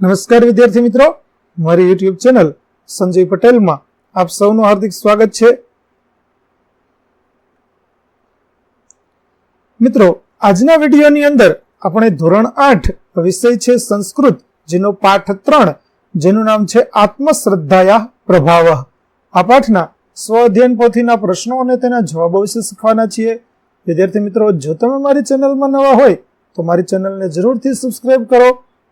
નમસ્કાર વિદ્યાર્થી મિત્રો. મારી યુટ્યુબ ચેનલ સંજય પટેલમાં આપ સૌનું હાર્દિક સ્વાગત છે. મિત્રો, આજના વિડીયોની અંદર આપણે ધોરણ આઠ વિષય છે સંસ્કૃત, જેનો પાઠ ત્રણ, જેનું નામ છે આત્મશ્રદ્ધાયા પ્રભાવ. આ પાઠના સ્વ અધ્યયન પોથીના પ્રશ્નો અને તેના જવાબો વિશે શીખવાના છીએ. વિદ્યાર્થી મિત્રો, જો તમે મારી ચેનલમાં નવા હોય, તો મારી ચેનલને જરૂરથી સબસ્ક્રાઇબ કરો.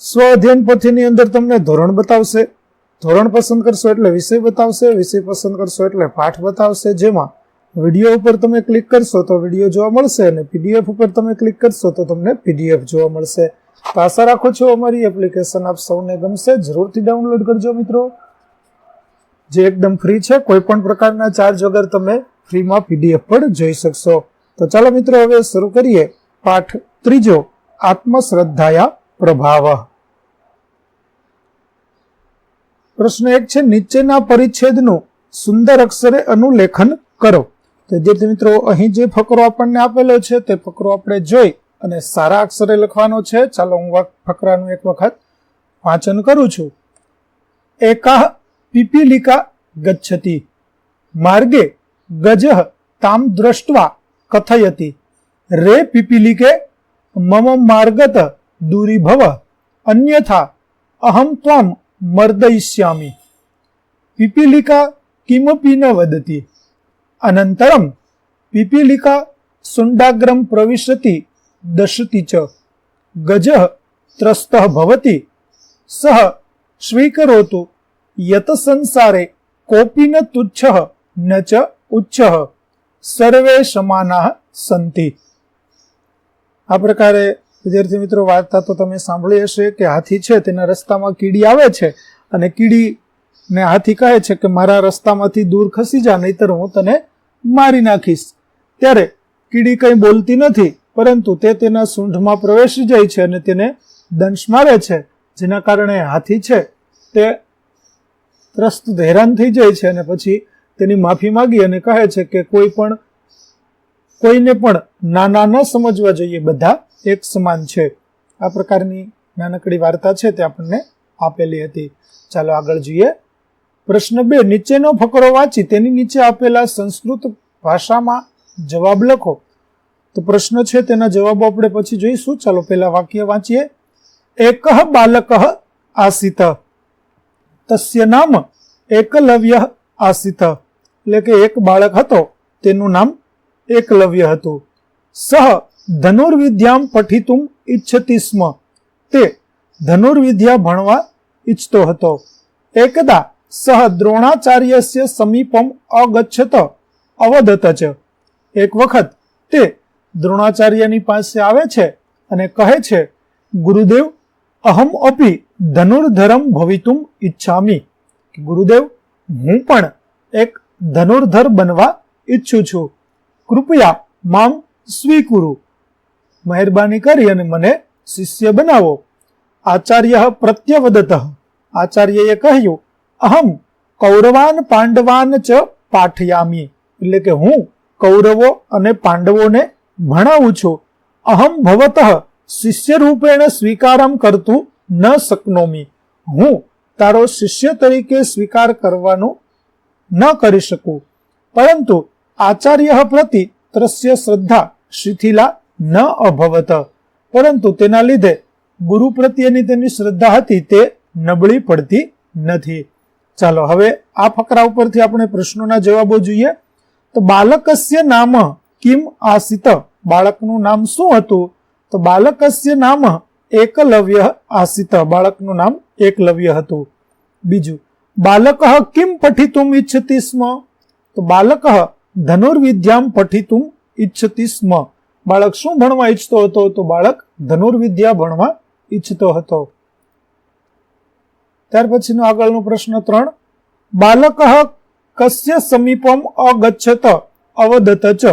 સ્વ અધ્યયન પોથીની અંદર તમને ધોરણ બતાવશે, ધોરણ પસંદ કરશો એટલે વિષય બતાવશે, વિષય પસંદ કરશો એટલે પાઠ બતાવશે. જેમાં વીડિયો ઉપર તમે ક્લિક કરશો તો વીડિયો જોવા મળશે અને પીડીએફ ઉપર તમે ક્લિક કરશો તો તમને પીડીએફ જોવા મળશે. તો આશા રાખો છો અમારી એપ્લિકેશન આપ સૌને ગમશે. જરૂરથી ડાઉનલોડ કરજો મિત્રો. જે એકદમ ફ્રી છે કોઈ પણ પ્રકારના ચાર્જ વગર તમે ફ્રીમાં પીડીએફ પણ જોઈ શકશો. તો ચાલો મિત્રો, હવે શરૂ કરીએ પાઠ ત્રીજો, આત્મશ્રદ્ધાયા પ્રભાવ. પ્રશ્ન એક છે, નીચેના પરિચ્છેદનું સુંદર અક્ષરે અનુલેખન કરો. વિદ્યાર્થી મિત્રો, અહીં જે ફકરો આપણને આપેલો છે, તે ફકરો આપણે જોઈ અને સારા અક્ષરે લખવાનો છે. ચાલો હું ફકરાનું એક વખત વાંચન કરું છું. એકાહ પીપીલિકા ગચ્છતિ. માર્ગે ગજ તામ દ્રષ્ટવા કથયતી. રે પીપીલિકે મમ માર્ગત દૂરી ભવ અન્યથા અહમ ત્વામ મર્દયિષ્યામિ પીપીલિકા કિમપી ન વદતી અનંતરમ પીપીલિકા સુંડાગ્રમ પ્રવિશતિ દશતિ ચ ગજ ત્રસ્ત ભવતિ સહ સ્વીકરોતુ યત સંસારે કોપી ન તુચ્છ ન ચ ઉચ્છ સર્વે સમાના સંતિ આ પ્રકારે વિદ્યાર્થી મિત્રો, વાર્તા તો તમે સાંભળી હશે કે હાથી છે, તેના રસ્તામાં કીડી આવે છે અને કીડી ને હાથી કહે છે કે, મારા રસ્તામાંથી દૂર ખસી જા, નહીતર હું તને મારી નાખીશ. ત્યારે કીડી કંઈ બોલતી નથી, પરંતુ તે તેના સૂંઢમાં પ્રવેશી જાય છે અને તેને દંશ મારે છે, જેના કારણે હાથી છે, તે ત્રસ્ત હેરાન થઈ જાય છે અને પછી તેની માફી માગી અને કહે છે કે, કોઈ પણ, કોઈને પણ નાના ન સમજવા જોઈએ, બધા એક સમાન છે. આ પ્રકારની નાનકડી વાર્તા છે તે આપણને આપેલી હતી. ચાલો આગળ જોઈએ. પ્રશ્ન બે, નીચેનો ફકરો વાંચી તેની નીચે આપેલા સંસ્કૃત ભાષામાં જવાબ લખો. તો પ્રશ્ન છે તેના જવાબો આપણે પછી જોઈશું. ચાલો પહેલા વાક્ય વાંચીએ. એક બાલક આસિત. તસ્ય નામ એકલવ્ય આસિત. એટલે કે એક બાળક હતો, તેનું નામ એકલવ્ય હતું. સહ ધનુર્વિદ્યામ પઠિતુમ ઈચ્છતી સ્મ. તે ધનુર્વિદ્યા ભણવા ઈચ્છતો હતો. એકદા સહ દ્રોણાચાર્યસ્ય સમીપમ અગચ્છત અવધત ચ એક વખત તે દ્રોણાચાર્યની પાસે આવે છે અને કહે છે, ગુરુદેવ, અહમ અપી ધનુર્ધરમ ભવિતુમ ઈચ્છામી. ગુરુદેવ, હું પણ એક ધનુર્ધર બનવા ઈચ્છું છું. કૃપયા મામ સ્વીકુરુ. મહેરબાની કરી અને મને શિષ્ય બનાવો. આચાર્ય પ્રત્યવદત. આચાર્યએ કહ્યું, અહમ કૌરવાન પાંડવાન ચ પાઠયામી. એટલે કે હું કૌરવો અને પાંડવોને ભણાવું છું. અહમ ભવત. શિષ્ય રૂપેણ સ્વીકારમ કરતું ન શકનોમી. હું તારો શિષ્ય તરીકે સ્વીકાર કરવાનું ન કરી શકું. પરંતુ આચાર્ય પ્રતિ ત્રસ્ય શ્રદ્ધા શિથિલા ન અભવત. પરંતુ તેના લીધે ગુરુ પ્રત્યેની તેની શ્રદ્ધા હતી, તે નબળી પડતી નથી. ચાલો, હવે આ ફકરા ઉપરથી આપણે પ્રશ્નોના જવાબો જોઈએ. તો બાલકસ્ય નામ કિમ આસિત? બાળકનું નામ શું હતું? તો બાલકસ્ય નામ એકલવ્ય આસિત. બાળકનું નામ એકલવ્ય હતું. બીજું, બાલક કિમ પઠિતુમ ઈચ્છતી સ્મ? તો બાલક ધનુર્વિદ્યામ પઠિતુમ ઈચ્છતી સ્મ બાળક શું ભણવા ઈચ્છતો હતો? તો બાળક ધનુર્વિદ્યા ભણવા ઈચ્છતો હતો. ત્યાર પછીનો આગળનો પ્રશ્ન ત્રણ. બાલક કસ્ય સમીપમ અગચ્છત અવદત ચ.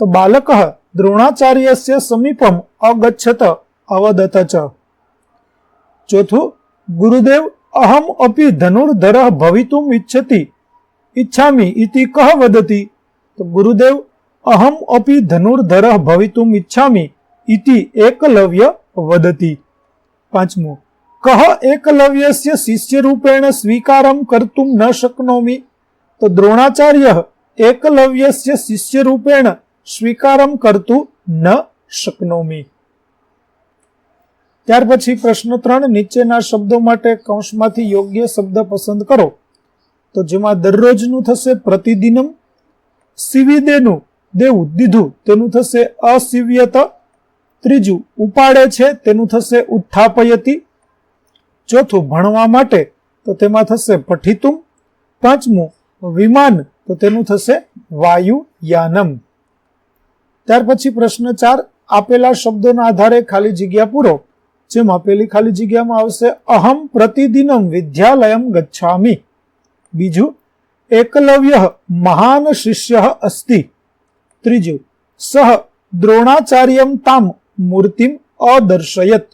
તો બાલક દ્રોણાચાર્યસ્ય સમીપમ અગચ્છત અવદત ચ. ચોથું, ગુરુદેવ અહમ અપી ધનુર્ધર ભવિતુમ ઈચ્છતી. ઈચ્છામી ઇતિ કહ વદતી? તો ગુરુદેવ અહમ અપી ધનુર્ધર ભવિતુમ ઈચ્છામિ ઇતિ એકલવ્ય વદતિ પાંચમું કહ એકલવ્યસ્ય શિષ્ય રૂપેણ સ્વીકારમ કર્તુમ ન શક્નોમિ તો દ્રોણાચાર્ય એકલવ્યસ્ય શિષ્ય રૂપેણ સ્વીકારમ કરતું ન શક્નોમિ ત્યાર પછી પ્રશ્ન ત્રણ, નીચેના શબ્દો માટે કૌંસમાંથી યોગ્ય શબ્દ પસંદ કરો. તો જેમાં દરરોજનું થશે પ્રતિદિનમ, સિવિદેનું દેવું દીધું, તેનું થશે અસિવ્યત. ત્રીજું, ઉપાડે છે, તેનું થશે ઉત્થાપયતી. ચોથું, ભણવા માટે, તો તેમાં થશે પઠિતુમ. પાંચમું, વિમાન, તો તેનું થશે વાયુયાનમ. ત્યાર પછી પ્રશ્ન ચાર, આપેલા શબ્દોના આધારે ખાલી જગ્યા પૂરો, જેમ આપેલી ખાલી જગ્યામાં આવશે, અહમ પ્રતિદિનમ વિદ્યાલયમ ગચ્છામી. બીજું, એકલવ્ય મહાન શિષ્ય અસ્તિ. ત્રીજું, સહ દ્રોણાચાર્યમ તામ મૂર્તિમ અદર્શયત.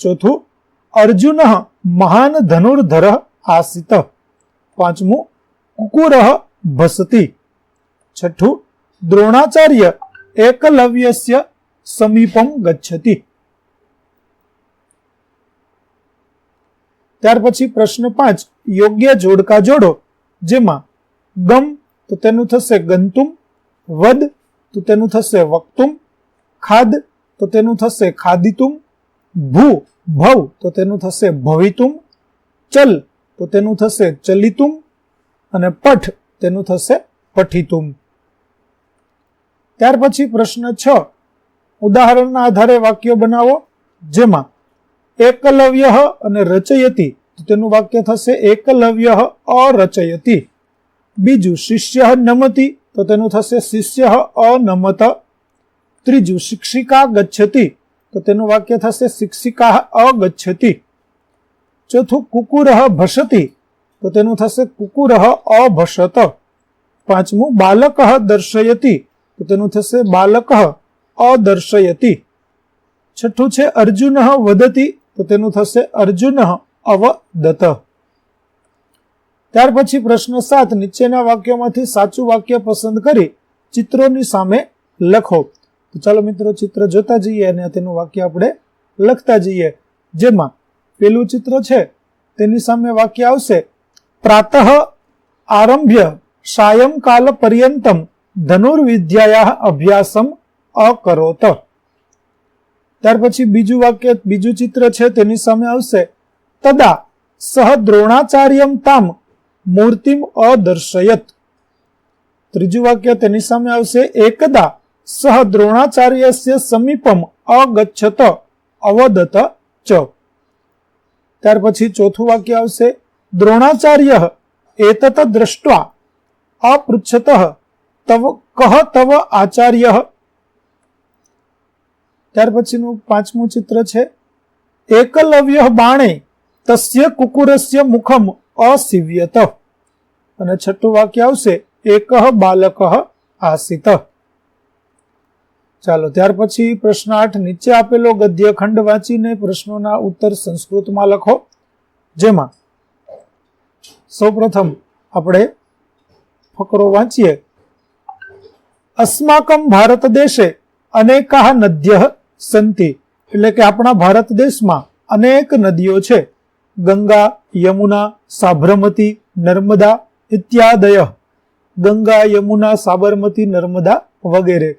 ચોથું, અર્જુન મહાન ધનુર્ધર આસિત. પાંચમું, કુકુર ભસતી. છઠ્ઠું, દ્રોણાચાર્ય એકલવ્યસ્ય સમીપમ ગચ્છતી. ત્યાર પછી પ્રશ્ન પાંચ, યોગ્ય જોડકા જોડો, જેમાં ગમ, તો તેનું થશે ગંતુમ વદ, તો તેનું થશે વક્તુમ. ખાદ, તો તેનું થશે ખાદિતુમ. ભૂ, ભવ, તો તેનું થશે ભવિતુમ. ચલ, તો તેનું થશે ચલિતુમ. અને પઠ, તેનું થશે પઠિતુમ. ત્યાર પછી પ્રશ્ન છ. ઉદાહરણના આધારે વાક્ય બનાવો. જેમાં એકલવ્ય અને રચયતી, તો તેનું વાક્ય થશે એકલવ્ય અરચયતી. બીજું શિષ્ય નમતી તો તેનું થશે શિષ્ય અનમત. ત્રીજું, શિક્ષિકા ગચ્છતી. તો તેનું વાક્ય થશે શિક્ષિકા અગચ્છતી. ચોથું, કુકુર ભસતી. તો તેનું થશે કુકુર અભસત. પાંચમું, બાલક દર્શયતી. તો તેનું થશે બાલક અદર્શયતી. છઠ્ઠું છે, અર્જુન વદતી. તો તેનું થશે અર્જુન અવદત. ત્યાર પછી પ્રશ્ન સાત, નીચેના વાક્યોમાંથી સાચું વાક્ય પસંદ કરી ચિત્રોની સામે લખો. તો ચાલો મિત્રો ચિત્ર જોતા જઈએ અને તેનું વાક્ય આપણે લખતા જઈએ. જેમાં પેલું ચિત્ર છે, તેની સામે વાક્ય આવશે. પ્રાતઃ આરંભ્ય સાયંકાલ પર્યંતમ ધનુર્વિદ્યાયા અભ્યાસમ અકરોત. ત્યાર પછી બીજું વાક્ય, બીજું ચિત્ર છે, તેની સામે આવશે. તદા સહ દ્રોણાચાર્યમ તામ મૂર્તિમ અદર્શયત. ત્રીજું વાક્ય તેની સામે આવશે, એકદા સહ દ્રોણાચાર્ય સમીપમ અગચ્છત અવદત ચ. ત્યાર પછી ચોથું વાક્ય આવશે, દ્રોણાચાર્ય એતત દ્રષ્ટવા અપૃચ્છત તવ કહ તવ આચાર્ય. ત્યાર પછીનું પાંચમું ચિત્ર છે, એકલવ્ય બાણે તસ્ય કુકુરસ્ય મુખમ અસિવ્યત. અને છઠ્ઠું વાક્ય આવશે, એક બાલક આસિત. ચાલો, ત્યાર પછી પ્રશ્ન આઠ, નીચે આપેલો ગદ્ય ખંડ વાંચીને પ્રશ્નોના ઉત્તર સંસ્કૃતમાં લખો. જેમાં સૌપ્રથમ આપણે ફકરો વાંચીએ. અસ્માકમ ભારત દેશે અનેકા નદ્ય સંતિ. એટલે કે આપણા ભારત દેશમાં અનેક નદીઓ છે. ગંગા, યમુના, સાબરમતી, નર્મદા ઇત્યાદય. ગંગા, યમુના, સાબરમતી, નર્મદા વગેરે.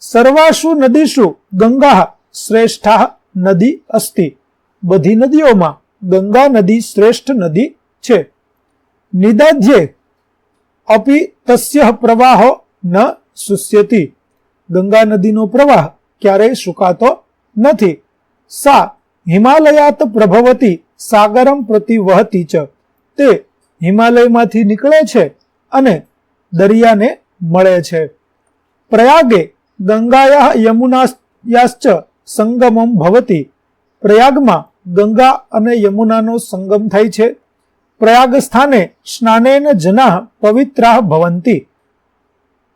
સર્વાસુ નદીશુ ગંગા શ્રેષ્ઠા નદી અસ્તિ. બધી નદીઓમાં ગંગા નદી શ્રેષ્ઠ નદી છે. નિદાધ્યે અપી તસ્ય પ્રવાહો ન સુસ્યતી. ગંગા નદીનો પ્રવાહ ક્યારેય સુકાતો નથી. સા હિમાલયાત પ્રભવતી સાગરમ પ્રતિ વહતી ચ તે હિમાલયમાંથી નીકળે છે અને દરિયાને મળે છે. પ્રયાગે ગંગાયા યમુનાયાશ્ચ સંગમમ ભવતી. પ્રયાગમાં ગંગા અને યમુનાનો સંગમ થાય છે. પ્રયાગ સ્થાને સ્નાનેન જના પવિત્રા ભવંતી.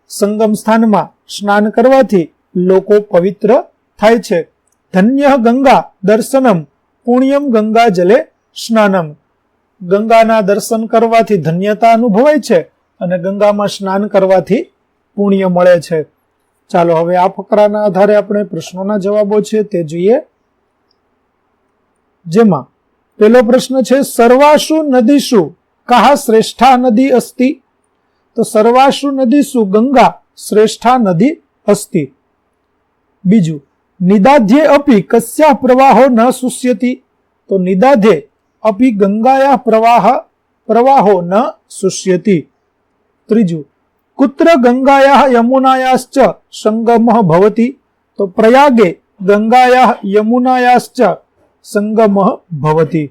સંગમ સ્થાનમાં સ્નાન કરવાથી લોકો પવિત્ર થાય છે. ધન્ય ગંગા દર્શનમ પુણ્યમ ગંગા જલે સ્નાનમ. ગંગાના દર્શન કરવાથી ધન્યતા અનુભવાય છે અને ગંગામાં સ્નાન કરવાથી પુણ્ય મળે છે. ચાલો હવે આ ફકરાના આધારે આપણે પ્રશ્નોના જવાબો છે તે જોઈએ. જેમાં પેલો પ્રશ્ન છે સર્વાશુ નદી શું કહા શ્રેષ્ઠા નદી અસ્તિ? તો સર્વાશુ નદી શું ગંગા શ્રેષ્ઠા નદી અસ્તિ. બીજું નિદાધ્યે અપી કસ્યા પ્રવાહો ન સુષ્યતિ તો નિદાધ્યે અપી ગંગાયા પ્રવાહ પ્રવાહો ન સુષ્યતિ ત્રીજું કુત્ર ગંગાયા યમુનાયાશ્ચ સંગમ ભવતી તો પ્રયાગે ગંગાયા યમુનાયાશ્ચ સંગમ ભવતી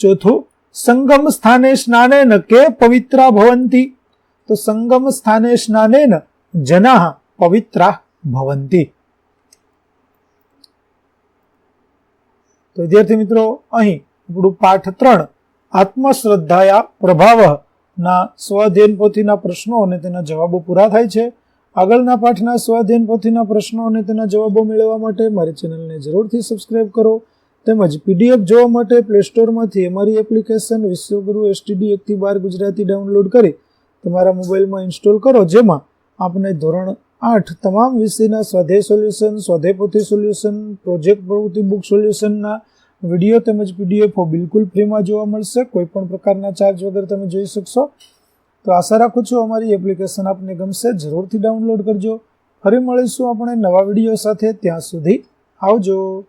ચોથું સંગમ સ્થાને સ્નાનેન કે પવિત્રા ભવંતી તો સંગમ સ્થાને સ્નાનેન જના પવિત્રા ભવંતી તો વિદ્યાર્થી મિત્રો, અહીં આપણું પાઠ ત્રણ, આત્મશ્રદ્ધાયા પ્રભાવ ના સ્વઅધ્યયન પોથીના પ્રશ્નો અને તેના જવાબો પૂરા થાય છે. આગળના પાઠના સ્વાધ્યાયન પોથીના પ્રશ્નો અને તેના જવાબો મેળવવા માટે મારી ચેનલને જરૂરથી સબસ્ક્રાઇબ કરો. તેમજ પીડીએફ જોવા માટે પ્લે સ્ટોરમાંથી અમારી એપ્લિકેશન વિશ્વગુરુ એસટીડી એકથી બાર ગુજરાતી ડાઉનલોડ કરી તમારા મોબાઈલમાં ઇન્સ્ટોલ કરો, જેમાં આપને ધોરણ આઠ, તમામ વિષયના સ્વાધ્યાય સોલ્યુશન સ્વાધ્યાય પોથી સોલ્યુશન પ્રોજેક્ટ પ્રવૃત્તિ બુક સોલ્યુશનના વીડિયો તેમજ પીડીએફો બિલકુલ ફ્રીમાં જોવા મળશે. કોઈ પણ પ્રકારના ચાર્જ વગર તમે જોઈ શકશો. તો આશા રાખું છું અમારી એપ્લિકેશન આપને ગમશે. જરૂરથી ડાઉનલોડ કરજો. ફરી મળીશું આપણે નવા વીડિયો સાથે. ત્યાં સુધી આવજો.